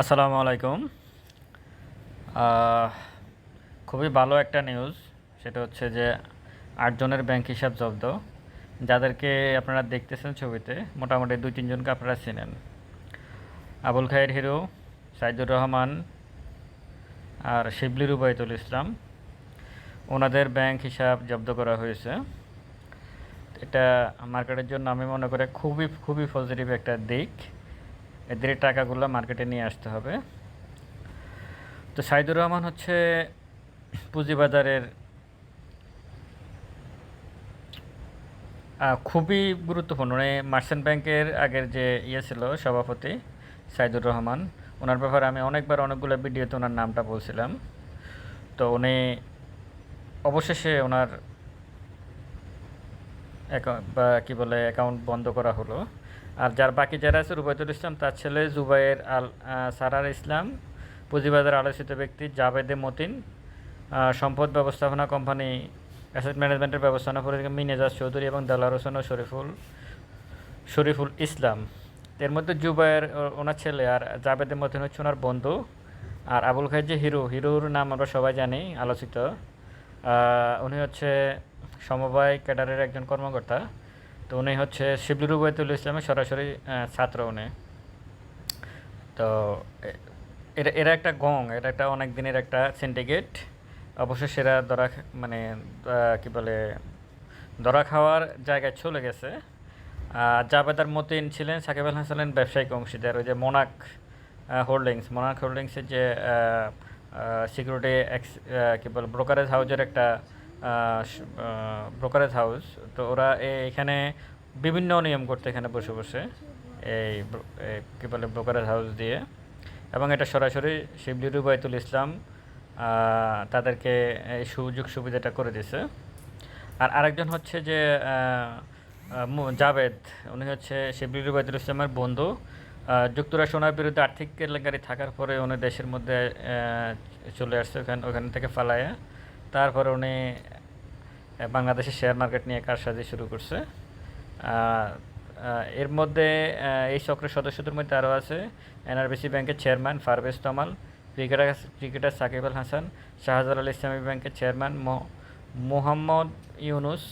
আসসালামু আলাইকুম। খুবই ভালো একটা নিউজ সেটা হচ্ছে যে আটজনের ব্যাংক হিসাব জব্দ। যাদেরকে আপনারা দেখতেছেন ছবিতে, মোটামুটি দুই তিনজনকে আপনারা চেনেন। আবুল খায়ের হিরো সাইদুর রহমান আর শিবলি রুবাইতুল ইসলাম, ওনাদের ব্যাংক হিসাব জব্দ করা হয়েছে। এটা মার্কেটের জন্য আমি মনে করি খুবই খুবই পজিটিভ একটা দিক। এদের টাকাগুলো মার্কেটে নিয়ে আসতে হবে। তো সাইদুর রহমান হচ্ছে পুঁজিবাজারের খুবই গুরুত্বপূর্ণ। মানে মার্চেন্ট ব্যাংকের আগের যে ইয়ে ছিল, সভাপতি সাইদুর রহমান, ওনার ব্যাপারে আমি অনেকবার অনেকগুলো ভিডিওতে ওনার নামটা বলছিলাম। তো উনি অবশেষে ওনার বা কী বলে, অ্যাকাউন্ট বন্ধ করা হলো। আর যার বাকি যারা আছে, রুবাইতুল ইসলাম, তার ছেলে জুবাইর আল সারার ইসলাম, পুঁজিবাজার আলোচিত ব্যক্তি জাবেদে মতিন সম্পদ ব্যবস্থাপনা কোম্পানি অ্যাসেট ম্যানেজমেন্টের ব্যবস্থাপনা পরিচালক মিনেজাজ চৌধুরী এবং দেলার হোসেন ও শরীফুল শরীফুল ইসলাম। এর মধ্যে জুবাইর, ও- ওনার ছেলে আর জাবেদে মতিন হচ্ছে ওনার বন্ধু আর আবুল খাই যে হিরো, হিরোর নাম আমরা সবাই জানি, আলোচিত। উনি হচ্ছে সমবায় ক্যাডারের একজন কর্মকর্তা। তো উনি হচ্ছে শিবলি রুবাইতুল ইসলামের সরাসরি ছাত্র উনি। তো এরা এরা একটা গং এটা একটা অনেক দিনের একটা সিন্ডিকেট অবশ্য সেরা ধরা মানে কি বলে ধরা খাওয়ার জায়গায় চলে গেছে। জাবেদার মতিন ছিলেন, সাকিব আল হাসানের ব্যবসায়িক অংশীদার। ওই যে মোনাক হোল্ডিংস মোনাক হোল্ডিংসের যে সিকিউরিটি এক্স কী বলে ব্রোকারেজ হাউজের একটা ব্রোকারেজ হাউস তো ওরা এখানে বিভিন্ন নিয়ম করতে এখানে বসে বসে এই কী বলে ব্রোকারেজ হাউস দিয়ে। এবং এটা সরাসরি শিবলি রুবাইতুল ইসলাম তাদেরকে এই সুযোগ সুবিধাটা করে দিছে আর আরেকজন হচ্ছে যে জাভেদ উনি হচ্ছে শিবলি রুবাইতুল ইসলামের বন্ধু। আহ, যুক্তরাষ্ট্র ওনার বিরুদ্ধে আর্থিক কেলেঙ্কারি থাকার পরে উনি দেশের মধ্যে চলে আসছে ওখান ওখান থেকে ফালায়া তারপরে উনি বাংলাদেশের শেয়ার মার্কেট নিয়ে কারসাজি শুরু করছে। এর মধ্যে এই চক্রের সদস্যদের মধ্যে আরও আছে এনআরবিসি ব্যাংকের chairman Parvez Tamal, cricketer cricketer Shakib Al Hasan, Shahjalal Islami ব্যাংকের চেয়ারম্যান মোহাম্মদ ইউনুস।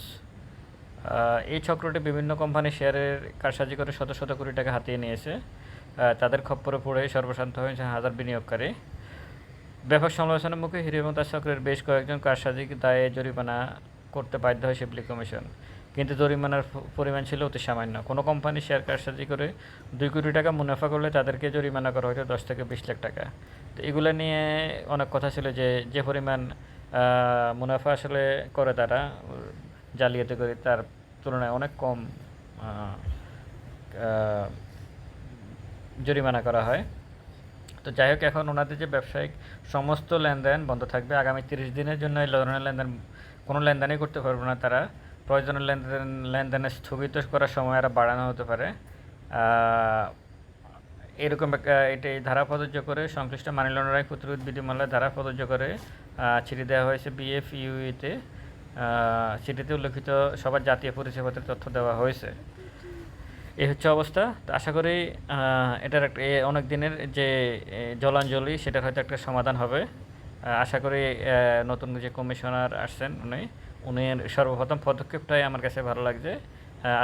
এই চক্রটি বিভিন্ন কোম্পানির শেয়ারের কারসাজি করে শত শত কোটি টাকা হাতিয়ে নিয়েছে। তাদের খপ্পরে পড়ে সর্বশান্ত হয়েছে হাজার বিনিয়োগকারী। ব্যাপক সমালোচনার মুখে হিরো এবং তার চক্রের বেশ কয়েকজন কারসাজি দায়ে জরিমানা করতে বাধ্য হয় শিবলি কমিশন। কিন্তু জরিমানার পরিমাণ ছিল অতি সামান্য। কোনো কোম্পানি শেয়ার কারসাজি করে দুই কোটি টাকা মুনাফা করলে তাদেরকে জরিমানা করা হয়তো দশ থেকে বিশ লাখ টাকা। তো এগুলো নিয়ে অনেক কথা ছিল যে যে পরিমাণ মুনাফা আসলে করে তারা, জালিয়াতি করে তার তুলনায় অনেক কম জরিমানা করা হয়। তো যাই হোক, এখন ওনাদের যে ব্যবসায়িক সমস্ত লেনদেন বন্ধ থাকবে। আগামী তিরিশ দিনের জন্য এই ধরনের লেনদেন, কোনো লেনদেনই করতে পারবে না তারা। প্রয়োজনীয় লেনদেন লেনদেনের স্থগিত করার সময় আরও বাড়ানো হতে পারে। এরকম এটি এই ধারা প্রযোজ্য করে সংশ্লিষ্ট মানি লন্ডারিং প্রতিরোধ বিধিমালায় ধারা প্রযোজ্য করে চিঠি দেওয়া হয়েছে বিএফ ইউইতে চিঠিতে উল্লেখিত সবার জাতীয় পরিচয়পত্রের তথ্য দেওয়া হয়েছে। এই হচ্ছে অবস্থা। তো আশা করি এটার একটা অনেক দিনের যে জলাঞ্জলি, সেটার হয়তো একটা সমাধান হবে। আশা করি নতুন যে কমিশনার আসছেন উনি উনি সর্বপ্রথম পদক্ষেপটাই আমার কাছে ভালো লাগছে।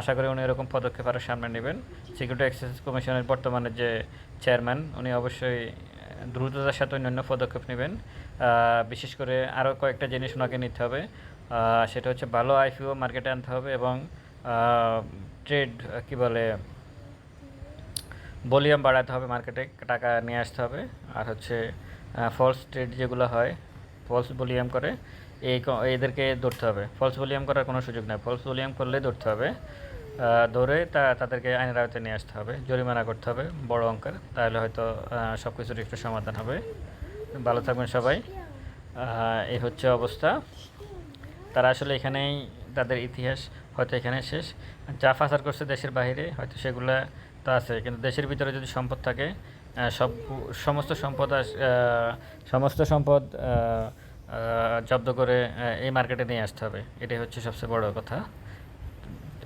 আশা করি উনি এরকম পদক্ষেপ আরও সামনে নেবেন। সিকিউরিটি এক্সারসাইজ কমিশনের বর্তমানে যে চেয়ারম্যান উনি অবশ্যই দ্রুততার সাথে অন্যান্য পদক্ষেপ নেবেন। বিশেষ করে আরও কয়েকটা জিনিস ওনাকে নিতে হবে। সেটা হচ্ছে ভালো আইপিও মার্কেটে আনতে হবে এবং ট্রেড কি বলে, ভলিউম বাড়াতে হবে মার্কেটে, টাকা নিয়ে আসতে হবে। আর হচ্ছে ফলস ট্রেড যেগুলো হয় ফলস ভলিউম করে, এই এদেরকে ধরতে হবে। ফলস ভলিউম করার কোনো সুযোগ নেই। ফলস ভলিউম করলে ধরতে হবে। ধরে তা তাদেরকে আইনের আওতায় নিয়ে আসতে হবে। জরিমানা করতে হবে বড় অঙ্কের। তাহলে হয়তো সব কিছুর একটু সমাধান হবে। ভালো থাকবেন সবাই। এই হচ্ছে অবস্থা। তারা আসলে এখানেই তাদের ইতিহাস হয়তো এখানে শেষ। যা ফাসার করছে দেশের বাইরে, হয়তো সেগুলা তো আছে। কিন্তু দেশের ভিতরে যদি সম্পদ থাকে সব সমস্ত সম্পদ সমস্ত সম্পদ জব্দ করে এই মার্কেটে নিয়ে আসতে হবে। এটাই হচ্ছে সবচেয়ে বড় কথা।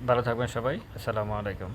ভালো থাকবেন সবাই। আসসালামু আলাইকুম।